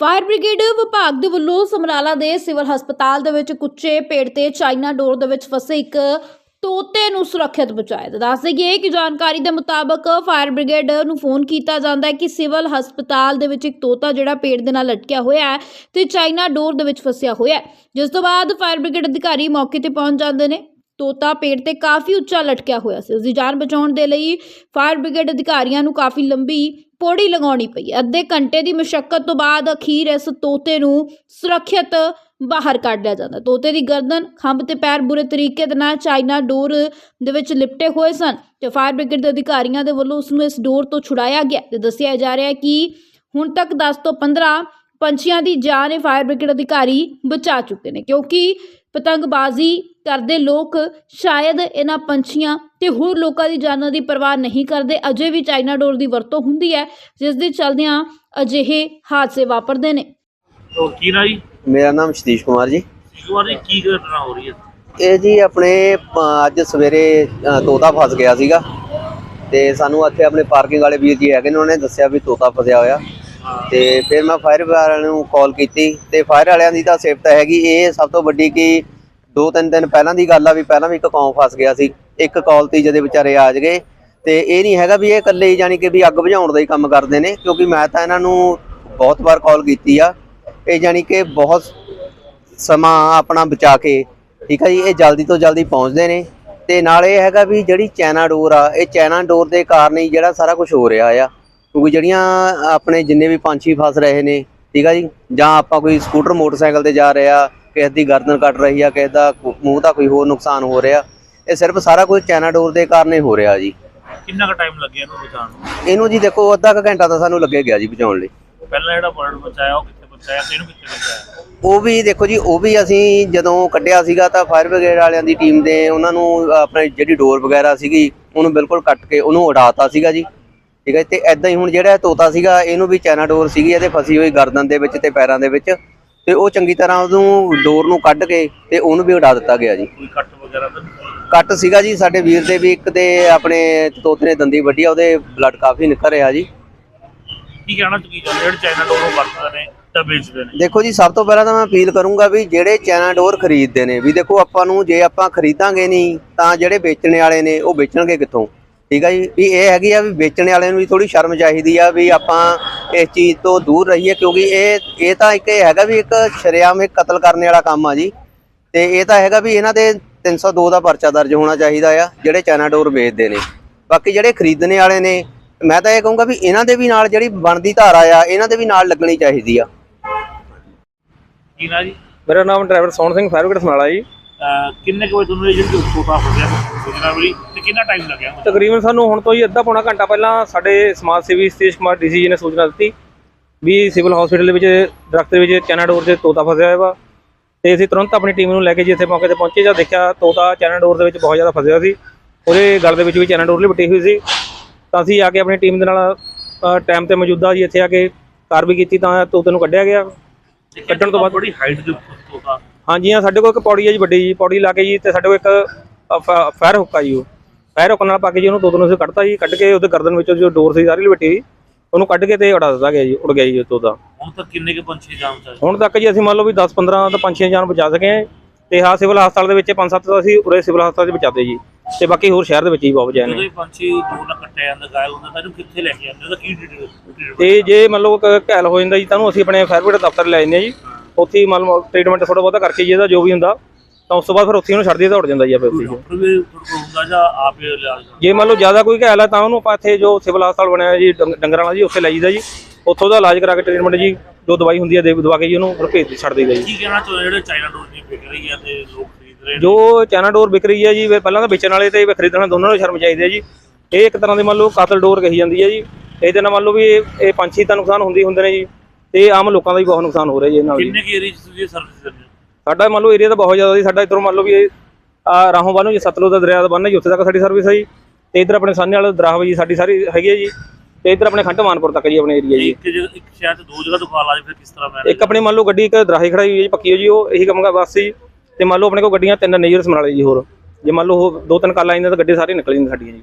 Fire brigade ਵਿਭਾਗ ਦੇ ਵੱਲੋਂ ਸਮਰਾਲਾ ਦੇ ਸਿਵਲ ਹਸਪਤਾਲ ਦੇ ਵਿੱਚ ਕੁੱਚੇ ਪੇੜ ਤੇ ਚਾਈਨਾ ਡੋਰ ਦੇ ਵਿੱਚ ਫਸੇ ਇੱਕ ਤੋਤੇ ਨੂੰ ਸੁਰੱਖਿਅਤ ਬਚਾਇਆ ਤਾਂ ਦੱਸ ਦਈਏ ਕਿ ਜਾਣਕਾਰੀ ਦੇ ਮੁਤਾਬਕ ਫਾਇਰ ਬ੍ਰਿਗੇਡ ਨੂੰ ਫੋਨ ਕੀਤਾ ਜਾਂਦਾ ਹੈ ਕਿ ਸਿਵਲ ਹਸਪਤਾਲ ਦੇ ਵਿੱਚ ਇੱਕ ਤੋਤਾ ਜਿਹੜਾ ਪੇੜ ਦੇ ਨਾਲ ਲਟਕਿਆ ਹੋਇਆ ਹੈ ਤੇ ਚਾਈਨਾ ਡੋਰ ਦੇ ਵਿੱਚ ਫਸਿਆ ਹੋਇਆ ਹੈ। ਜਿਸ ਤੋਂ ਬਾਅਦ ਫਾਇਰ ਬ੍ਰਿਗੇਡ ਅਧਿਕਾਰੀ ਮੌਕੇ ਤੇ ਪਹੁੰਚ ਜਾਂਦੇ ਨੇ। ਤੋਤਾ ਪੇੜ ਤੇ ਕਾਫੀ ਉੱਚਾ ਲਟਕਿਆ ਹੋਇਆ ਸੀ। ਉਸ ਦੀ ਜਾਨ ਬਚਾਉਣ ਦੇ ਲਈ ਫਾਇਰ ਬ੍ਰਿਗੇਡ ਅਧਿਕਾਰੀਆਂ ਨੂੰ ਕਾਫੀ ਲੰਬੀ ਪੌੜੀ ਲਗਾਉਣੀ ਪਈ। ਅੱਧੇ ਘੰਟੇ ਦੀ ਮੁਸ਼ਕਲ ਤੋਂ ਬਾਅਦ ਅਖੀਰ ਇਸ ਤੋਤੇ ਨੂੰ ਸੁਰੱਖਿਅਤ ਬਾਹਰ ਕੱਢ ਲਿਆ ਜਾਂਦਾ। ਤੋਤੇ ਦੀ ਗਰਦਨ, ਖੰਭ ਤੇ ਪੈਰ ਬੁਰੇ ਤਰੀਕੇ ਦੇ ਨਾਲ ਚਾਈਨਾ ਡੋਰ ਦੇ ਵਿੱਚ ਲਿਪਟੇ ਹੋਏ ਸਨ ਤੇ ਫਾਇਰ ਬ੍ਰਿਗੇਡ ਦੇ ਅਧਿਕਾਰੀਆਂ ਦੇ ਵੱਲੋਂ ਉਸ ਨੂੰ ਇਸ ਡੋਰ ਤੋਂ ਛੁਡਾਇਆ ਗਿਆ ਤੇ ਦੱਸਿਆ ਜਾ ਰਿਹਾ ਹੈ ਕਿ ਹੁਣ ਤੱਕ 10 ਤੋਂ 15 ਪੰਛੀਆਂ ਦੀ ਜਾਨ ਇਹ ਫਾਇਰ ਬ੍ਰਿਗੇਡ ਅਧਿਕਾਰੀ ਬਚਾ ਚੁੱਕੇ ਨੇ ਕਿਉਂਕਿ ਪਤੰਗਬਾਜ਼ੀ ਕਰਦੇ ਲੋਕ ਸ਼ਾਇਦ ਇਹਨਾਂ ਪੰਛੀਆਂ ਤੇ ਹੋਰ ਲੋਕਾਂ ਦੀ ਜਾਨਾਂ ਦੀ ਪਰਵਾਹ ਨਹੀਂ ਕਰਦੇ ਅਜੇ ਵੀ ਚਾਈਨਾ ਡੋਰ ਦੀ ਵਰਤੋਂ ਹੁੰਦੀ ਹੈ ਜਿਸ ਦੇ ਚਲਦਿਆਂ ਅਜਿਹੇ ਹਾਦਸੇ ਵਾਪਰਦੇ ਨੇ। ਉਹ ਕੀ ਨਾ ਜੀ? ਮੇਰਾ ਨਾਮ ਸਤੀਸ਼ ਕੁਮਾਰ ਜੀ। ਇੱਕ ਵਾਰ ਜੀ ਕੀ ਘਟਨਾ ਹੋ ਰਹੀ ਹੈ? ਇਹ ਜੀ ਆਪਣੇ ਅ, ਅੱਜ ਸਵੇਰੇ ਅ, ਤੋਤਾ ਫਸ ਗਿਆ ਸੀਗਾ। ਤੇ ਸਾਨੂੰ ਇੱਥੇ ਆਪਣੇ ਪਾਰਕਿੰਗ ਵਾਲੇ ਵੀਰ ਜੀ ਹੈਗੇ ਨੇ ਉਹਨਾਂ ਨੇ ਦੱਸਿਆ ਵੀ ਤੋਤਾ ਫਸਿਆ ਹੋਇਆ। ਤੇ ਫਿਰ ਮੈਂ ਫਾਇਰ ਵਾਲਿਆਂ ਨੂੰ ਕਾਲ ਕੀਤੀ ਤੇ ਫਾਇਰ ਵਾਲਿਆਂ ਦੀ ਤਾਂ ਸਿਫਤ ਹੈਗੀ, ਇਹ ਸਭ ਤੋਂ ਵੱਡੀ ਕਿ ਦੋ ਤਿੰਨ ਦਿਨ ਪਹਿਲਾਂ ਦੀ ਗੱਲ ਆ ਵੀ ਪਹਿਲਾਂ ਵੀ ਇੱਕ ਕੌਮ ਫਸ ਗਿਆ ਸੀ, ਇੱਕ ਕਾਲ ਤੇ ਜਦੇ ਵਿਚਾਰੇ ਆ ਜਗੇ ਤੇ ਇਹ ਨਹੀਂ ਹੈਗਾ ਵੀ ਇਹ ਇਕੱਲੇ ਹੀ ਜਾਣੀ ਕਿ ਵੀ ਅੱਗ ਬੁਝਾਉਣ ਦਾ ਹੀ ਕੰਮ ਕਰਦੇ ਨੇ, ਕਿਉਂਕਿ ਮੈਂ ਤਾਂ ਇਹਨਾਂ ਨੂੰ ਬਹੁਤ ਵਾਰ ਕਾਲ ਕੀਤੀ ਆ, ਇਹ ਜਾਣੀ ਕਿ ਬਹੁਤ ਸਮਾਂ ਆਪਣਾ ਬਚਾ ਕੇ, ਠੀਕ ਆ ਜੀ, ਇਹ ਜਲਦੀ ਤੋਂ ਜਲਦੀ ਪਹੁੰਚਦੇ ਨੇ ਤੇ ਨਾਲ ਇਹ ਹੈਗਾ ਵੀ ਜਿਹੜੀ ਚੈਨਾ ਡੋਰ ਆ, ਇਹ ਚੈਨਾ ਡੋਰ ਦੇ ਕਾਰਨ ਹੀ ਜਿਹੜਾ ਸਾਰਾ ਕੁਝ ਹੋ ਰਿਹਾ ਆ। ਕਿਉਂਕਿ ਜਿਹੜੀਆਂ ਆਪਣੇ ਜਿੰਨੇ ਵੀ ਪੰਛੀ ਫਸ ਰਹੇ ਨੇ ਠੀਕ ਹੈ ਜੀ? ਜਾਂ ਆਪਾਂ ਕੋਈ ਸਕੂਟਰ ਮੋਟਰਸਾਈਕਲ ਤੇ ਜਾ ਰਿਹਾ ਕਿਸੇ ਦੀ ਗਰਦਨ ਕੱਟ ਰਹੀ ਆ ਕਿਸੇ ਦਾ ਮੂੰਹ ਦਾ ਕੋਈ ਹੋਰ ਨੁਕਸਾਨ ਹੋ ਰਿਹਾ ਇਹ ਸਿਰਫ ਸਾਰਾ ਕੁਝ ਡੋਰ ਦੇ ਕਾਰਨ ਹੀ ਹੋ ਰਿਹਾ ਜੀ। ਕਿੰਨਾ ਕੁ ਟਾਈਮ ਲੱਗਿਆ ਇਹਨੂੰ ਬਚਾਉਣ ਨੂੰ? ਇਹਨੂੰ ਜੀ ਦੇਖੋ ਅੱਧਾ ਕੁ ਘੰਟਾ ਤਾਂ ਸਾਨੂੰ ਲੱਗੇ ਗਿਆ ਜੀ ਬਚਾਉਣ ਲਈ। ਪਹਿਲਾਂ ਜਿਹੜਾ ਬਰਡ ਬਚਾਇਆ ਉਹ ਕਿੱਥੇ ਬਚਾਇਆ ਤੇ ਇਹਨੂੰ ਕਿੱਥੇ ਬਚਾਇਆ? ਉਹ ਵੀ ਦੇਖੋ ਜੀ ਉਹ ਵੀ ਅਸੀਂ ਜਦੋਂ ਕੱਢਿਆ ਸੀਗਾ ਤਾਂ ਫਾਇਰ ਬ੍ਰਿਗੇਡ ਵਾਲਿਆਂ ਦੀ ਟੀਮ ਦੇ ਉਹਨਾਂ ਨੂੰ ਆਪਣੇ ਜਿਹੜੀ ਡੋਰ ਵਗੈਰਾ ਸੀਗੀ ਉਹਨੂੰ ਬਿਲਕੁਲ ਕੱਟ ਕੇ ਉਹਨੂੰ ਉਡਾਤਾ ਸੀਗਾ ਜੀ। ਠੀਕ ਹੈ ਤੇ ਐਦਾਂ ਹੀ ਹੁਣ ਜਿਹੜਾ ਤੋਤਾ ਸੀਗਾ ਇਹਨੂੰ ਵੀ ਚਾਈਨਾ ਡੋਰ ਸੀਗੀ ਇਹਦੇ ਫਸੀ ਹੋਈ ਗਰਦਨ ਦੇ ਵਿੱਚ ਤੇ ਪੈਰਾਂ ਦੇ ਵਿੱਚ ਤੇ ਉਹ ਚੰਗੀ ਤਰ੍ਹਾਂ ਉਹਨੂੰ ਡੋਰ ਨੂੰ ਕੱਢ ਕੇ ਤੇ ਉਹਨੂੰ ਵੀ ਉਡਾ ਦਿੱਤਾ ਗਿਆ ਜੀ। ਕੋਈ ਕੱਟ ਵਗੈਰਾ ਤਾਂ? ਕੱਟ ਸੀਗਾ ਜੀ ਸਾਡੇ ਵੀਰ ਦੇ ਵੀ ਇੱਕ ਦੇ ਆਪਣੇ ਤੋਤੇ ਨੇ ਦੰਦੀ ਵੱਢੀ ਆ ਉਹਦੇ ਬਲੱਡ ਕਾਫੀ ਨਿਕਲ ਰਿਹਾ ਜੀ। ਕੀ ਕਹਿਣਾ ਤੁਸੀਂ ਜਿਹੜੇ ਚਾਈਨਾ ਡੋਰ ਨੂੰ ਵਰਤਦੇ ਨੇ ਤਾਂ ਵੇਚਦੇ ਨੇ? ਦੇਖੋ ਜੀ ਸਭ ਤੋਂ ਪਹਿਲਾਂ ਤਾਂ ਮੈਂ ਅਪੀਲ ਕਰੂੰਗਾ ਵੀ ਜਿਹੜੇ ਚਾਈਨਾ ਡੋਰ ਖਰੀਦਦੇ ਨੇ ਵੀ ਦੇਖੋ ਆਪਾਂ ਨੂੰ ਜੇ ਆਪਾਂ ਖਰੀਦਾਂਗੇ ਨਹੀਂ ਤਾਂ ਜਿਹੜੇ ਵੇਚਣ ਵਾਲੇ ਨੇ ਉਹ ਵੇਚਣਗੇ ਕਿੱਥੋਂ? ਠੀਕ ਆ ਜੀ? ਵੀ ਇਹ ਹੈਗੀ ਆ ਵੀ ਵੇਚਣ ਵਾਲਿਆਂ ਨੂੰ ਵੀ ਥੋੜੀ ਸ਼ਰਮ ਚਾਹੀਦੀ ਆ ਵੀ ਆਪਾਂ ਇਸ ਚੀਜ਼ ਤੋਂ ਦੂਰ ਰਹੀਏ ਕਿਉਂਕਿ ਇਹ ਇਹ ਤਾਂ ਇੱਕ ਇਹ ਹੈਗਾ ਵੀ ਇੱਕ ਸ਼ਰੇਆਮ ਇੱਕ ਕਤਲ ਕਰਨ ਵਾਲਾ ਕੰਮ ਆ ਜੀ। ਤੇ ਇਹ ਤਾਂ ਹੈਗਾ ਵੀ ਇਹਨਾਂ ਦੇ 302 ਦਾ ਪਰਚਾ ਦਰਜ ਹੋਣਾ ਚਾਹੀਦਾ ਆ ਜਿਹੜੇ ਚਾਈਨਾ ਡੋਰ ਵੇਚਦੇ ਨੇ। ਬਾਕੀ ਜਿਹੜੇ ਖਰੀਦਣੇ ਵਾਲੇ ਨੇ ਮੈਂ ਤਾਂ ਇਹ ਕਹੂੰਗਾ ਵੀ ਇਹਨਾਂ ਦੇ ਵੀ ਨਾਲ ਜਿਹੜੀ ਬਣਦੀ ਧਾਰਾ ਆ ਇਹਨਾਂ ਦੇ ਵੀ ਨਾਲ ਲੱਗਣੀ ਚਾਹੀਦੀ ਆ। ਕੀ ਨਾ ਜੀ? ਮੇਰਾ ਨਾਮ driver Sohan Singh fire brigade Samala ji. ਕਿੰਨੇ ਕੁ ਵਜੇ ਤੁਹਾਨੂੰ ਇਹ ਜਿਹੜੀ ਛੋਟਾ ਹੋ ਗਿਆ ਸੋਚਣਾ ਵੀ ਤੇ ਕਿੰਨਾ ਟਾਈਮ ਲੱਗਿਆ? ਤਕਰੀਬਨ ਸਾਨੂੰ ਹੁਣ ਤੋਂ ਹੀ ਅੱਧਾ ਪੌਣਾ ਘੰਟਾ ਪਹਿਲਾਂ ਸਾਡੇ ਸਮਾਜ ਸੇਵੀ ਸਤੀਸ਼ ਕੁਮਾਰ ਡੀਸੀ ਜੀ ਨੇ ਸੂਚਨਾ ਦਿੱਤੀ ਵੀ ਸਿਵਲ ਹਸਪੀਟਲ ਦੇ ਵਿੱਚ ਦਰਖਤ ਦੇ ਵਿੱਚ ਚੈਨਾ ਡੋਰ ਦੇ ਤੋਤਾ ਫਸਿਆ ਹੋਇਆ ਵਾ। ਤੇ ਅਸੀਂ ਤੁਰੰਤ ਆਪਣੀ ਟੀਮ ਨੂੰ ਲੈ ਕੇ ਜੀ ਇੱਥੇ ਮੌਕੇ ਤੇ ਪਹੁੰਚੇ ਜਦ ਦੇਖਿਆ ਤੋਤਾ ਚੈਨਾ ਡੋਰ ਦੇ ਵਿੱਚ ਬਹੁਤ ਜ਼ਿਆਦਾ ਫਸਿਆ ਸੀ। ਉਹਦੇ ਗਲ ਦੇ ਵਿੱਚ ਵੀ ਚੈਨਾ ਡੋਰ ਲਿਪਟੀ ਹੋਈ ਸੀ। ਤਾਂ ਅਸੀਂ ਆ ਕੇ ਆਪਣੀ ਟੀਮ ਦੇ ਨਾਲ ਟਾਈਮ ਤੇ ਮੌਜੂਦਾ ਜੀ ਇੱਥੇ ਆ ਕੇ ਕਾਰਵਾਈ ਕੀਤੀ ਤਾਂ ਤੋਤੇ ਨੂੰ ਕੱਢਿਆ ਗਿਆ। ਤੇ ਕੱਢਣ ਤੋਂ ਬਾਅਦ- ਬੜੀ ਹਾਈਟ ਦੇ ਤੋਤਾ। ਹਾਂਜੀ ਹਾਂ ਸਾਡੇ ਕੋਲ ਇੱਕ ਪੌੜੀ ਹੈ ਜੀ ਵੱਡੀ ਜੀ ਪੌੜੀ ਲਾ ਕੇ ਜੀ ਤੇ ਸਾਡੇ ਕੋਲ ਇੱਕ ਫਾਇਰ ਹੁੱਕਾ ਜੀ ਉਹ। ਫਾਇਰ ਹੁੱਕ ਨਾਲ ਪਾ ਕੇ ਜੀ ਉਹਨੂੰ ਦੋ ਦਿਨ ਅਸੀਂ ਕੱਢਤਾ ਜੀ ਕੱਢ ਕੇ ਉਹਦੇ ਗਰਦਨ ਵਿੱਚੋਂ ਜੋ ਡੋਰ ਸੀ ਸਾਰੀ ਲਪੇਟੀ ਹੋਈ ਉਹਨੂੰ ਕੱਢ ਕੇ ਤੇ ਉਡਾ ਦਿੱਤਾ ਗਿਆ ਜੀ ਉੜ ਗਿਆ ਜੀ ਉਹ ਤੋਤਾ ਹੁਣ ਤੱਕ ਕਿੰਨੇ ਕੁ ਪੰਛੀ ਜਾਮ ਚਾਹੀਦੇ ਹੁਣ ਤੱਕ ਜੀ ਅਸੀਂ ਮੰਨ ਲਓ ਵੀ 10 15 ਤਾਂ ਪੰਛੀਆਂ ਜਾਨ ਬਚਾ ਸਕੇ ਹਾਂ। ਤੇ ਹਾਂ ਸਿਵਲ ਹਸਪਤਾਲ ਦੇ ਵਿੱਚ 5-7 ਤਾਂ ਅਸੀਂ ਉਰੇ ਸਿਵਲ ਹਸਪਤਾਲ 'ਚ ਬਚਾਤੇ ਜੀ। ਤੇ ਬਾਕੀ ਹੋਰ ਸ਼ਹਿਰ ਦੇ ਵਿੱਚ ਹੀ ਬਹੁਤ ਬਚਾਏ ਜਦੋਂ ਨੇ। ਇਹ ਪੰਛੀ ਦੂਰ ਨਾ ਕੱਟਿਆ ਜਾਂਦਾ ਗਾਇਬ ਹੁੰਦਾ ਤਾਂ ਇਹਨੂੰ ਕਿੱਥੇ ਲੈ ਕੇ ਜਾਂਦੇ? ਉਹਦਾ ਕੀ ਡਿਟੇਲ ਤੇ ਜੇ ਮੰਨ ਲਓ ਘਾਇਲ ਹੋ ਜਾਂਦਾ ਜੀ ਤਾਂ ਉਹਨੂੰ ਅਸੀਂ ਆਪਣੇ ਫਾਇਰ ਬ੍ਰਿਗੇਡ ਦਫ਼ਤਰ ਲੈ ਜਾਂਦੇ ਹਾਂ ਜੀ। ਉੱਥੇ ਹੀ ਮੰਨ ਟ੍ਰੀਟਮੈਂਟ ਥੋੜਾ ਬਹੁਤਾ ਕਰਕੇ ਜੀ ਇਹਦਾ ਜੋ ਵੀ ਹੁੰਦਾ ਤਾਂ ਉਸ ਤੋਂ ਬਾਅਦ ਫਿਰ ਉੱਥੇ ਉਹਨੂੰ ਛੱਡ ਦਈਏ ਤਾਂ ਉੜ ਜਾਂਦਾ ਜੀ ਆਪੇ ਉੱਥੇ। ਡਾਕਟਰ ਵੀ ਹੁੰਦਾ ਜਾਂ ਆਪ ਹੀ ਇਲਾਜ ਕਰਦੇ ਜੇ ਮੰਨ ਲਓ ਜ਼ਿਆਦਾ ਕੋਈ ਘਾਇਲ ਹੈ ਤਾਂ ਉਹਨੂੰ ਆਪਾਂ ਇੱਥੇ ਜੋ ਸਿਵਲ ਹਸਪਤਾਲ ਬਣਿਆ ਜੀ ਡੰਗ- ਡੰਗਰਾਂ ਵਾਲਾ ਜੀ ਉੱਥੇ ਲੈ ਜਾਈਦਾ ਜੀ। ਉੱਥੋਂ ਦਾ ਇਲਾਜ ਕਰਾ ਕੇ ਟ੍ਰੀਟਮੈਂਟ ਜੀ ਜੋ ਦਵਾਈ ਹੁੰਦੀ ਹੈ ਦੇ ਦਵਾ ਕੇ ਜੀ ਉਹਨੂੰ ਫਿਰ ਭੇਜ ਛੱਡ ਦਈਦਾ ਜੀ। ਕੀ ਕਹਿਣਾ ਚਾਹੁੰਦੇ ਜਿਹੜੇ ਚਾਈਨਾ ਡੋਰ ਦੀ ਵਿਕ ਰਹੀ ਹੈ ਤੇ ਲੋਕ ਖਰੀਦ ਰਹੇ ਨੇ? ਜੋ ਚਾਈਨਾ ਡੋਰ ਵਿਕ ਰਹੀ ਹੈ ਜੀ ਪਹਿਲਾਂ ਤਾਂ ਵੇਚਣ ਵਾਲੇ ਤੇ ਖਰੀਦਣ ਵਾਲੇ ਦੋਨਾਂ ਨੂੰ ਸ਼ਰਮ ਚਾਹੀਦੀ ਹੈ ਜੀ। ਇਹ ਇੱਕ ਤਰ੍ਹਾਂ ਦੀ ਮੰਨ ਲਓ ਕਾਤਲ ਡੋਰ ਕਹੀ ਜਾਂਦੀ ਹੈ ਜੀ। ਇਹਦੇ ਨਾਲ ਮੰਨ ਲਓ ਵੀ ਇਹ ਪੰਛੀ ਤਾਂ ਨੁਕਸਾਨ ਹੁੰਦੇ ਹੁੰਦੇ ਨੇ ਜੀ। ਤੇ ਆਮ ਲੋਕਾਂ ਦਾ ਵੀ ਬਹੁਤ ਨੁਕਸਾਨ ਹੋ ਰਿਹਾ ਜੀ ਨਾਲ ਜੀ। ਕਿੰਨੇ ਕੀ ਏਰੀਆ ਚ ਤੁਸੀਂ ਸਰਵਿਸ ਦਿੰਦੇ ਹੋ? ਸਾਡਾ ਮੰਨ ਲਓ ਏਰੀਆ ਤਾਂ ਬਹੁਤ ਜ਼ਿਆਦਾ ਜੀ ਸਾਡਾ ਇੱਧਰੋਂ ਮੰਨ ਲਓ ਵੀ ਇਹ ਆ ਰਾਹੋਂ ਬੰਨ੍ਹ ਜੀ ਸਤਲੁਜ ਦਾ ਦਰਿਆ ਦਾ ਬੰਨ੍ਹ ਜੀ ਉੱਥੇ ਤੱਕ ਸਾਡੀ ਸਰਵਿਸ ਹੈ ਜੀ। ਤੇ ਇੱਧਰ ਆਪਣੇ ਸਾਹਨੇ ਵਾਲਾ ਦਰਾਹ ਜੀ ਸਾਡੀ ਸਾਰੀ ਹੈਗੀ ਹੈ ਜੀ। ਤੇ ਇੱਧਰ ਆਪਣੇ ਖੰਡ ਮਾਨਪੁਰ ਤੱਕ ਜੀ ਆਪਣੇ ਏਰੀਆ ਜੀ। ਇੱਕ ਜਗ੍ਹਾ ਇੱਕ ਸ਼ਹਿਰ ਚ ਦੋ ਜਗ੍ਹਾ ਤੋਂ ਕਾਲ ਆ ਜਾਏ ਫਿਰ ਕਿਸ ਤਰ੍ਹਾਂ ਮੈਂ ਇੱਕ ਆਪਣੀ ਮੰਨ ਲਓ ਗੱਡੀ ਇੱਕ ਦਰਾਹੇ ਖੜਾਈ ਹੋਈ ਹੈ ਜੀ ਪੱਕੀ ਹੋ ਜੀ ਉਹ ਇਹੀ ਕੰਮ ਦਾ ਬਸ ਸੀ ਤੇ ਮੰਨ ਲਓ ਆਪਣੇ ਕੋਲ ਗੱਡੀਆਂ ਤਿੰਨ ਨੇਜਰ ਸਮਰਾਲੇ ਜੀ ਹੋਰ। ਜੇ ਮੰਨ ਲਓ ਉਹ ਦੋ ਤਿੰਨ ਕਾਲਾਂ ਆਈਆਂ ਤਾਂ ਗੱਡੀ ਸਾਰੀ ਨਿਕਲ ਜਾਂਦੀ ਸਾਡੀਆਂ ਜੀ।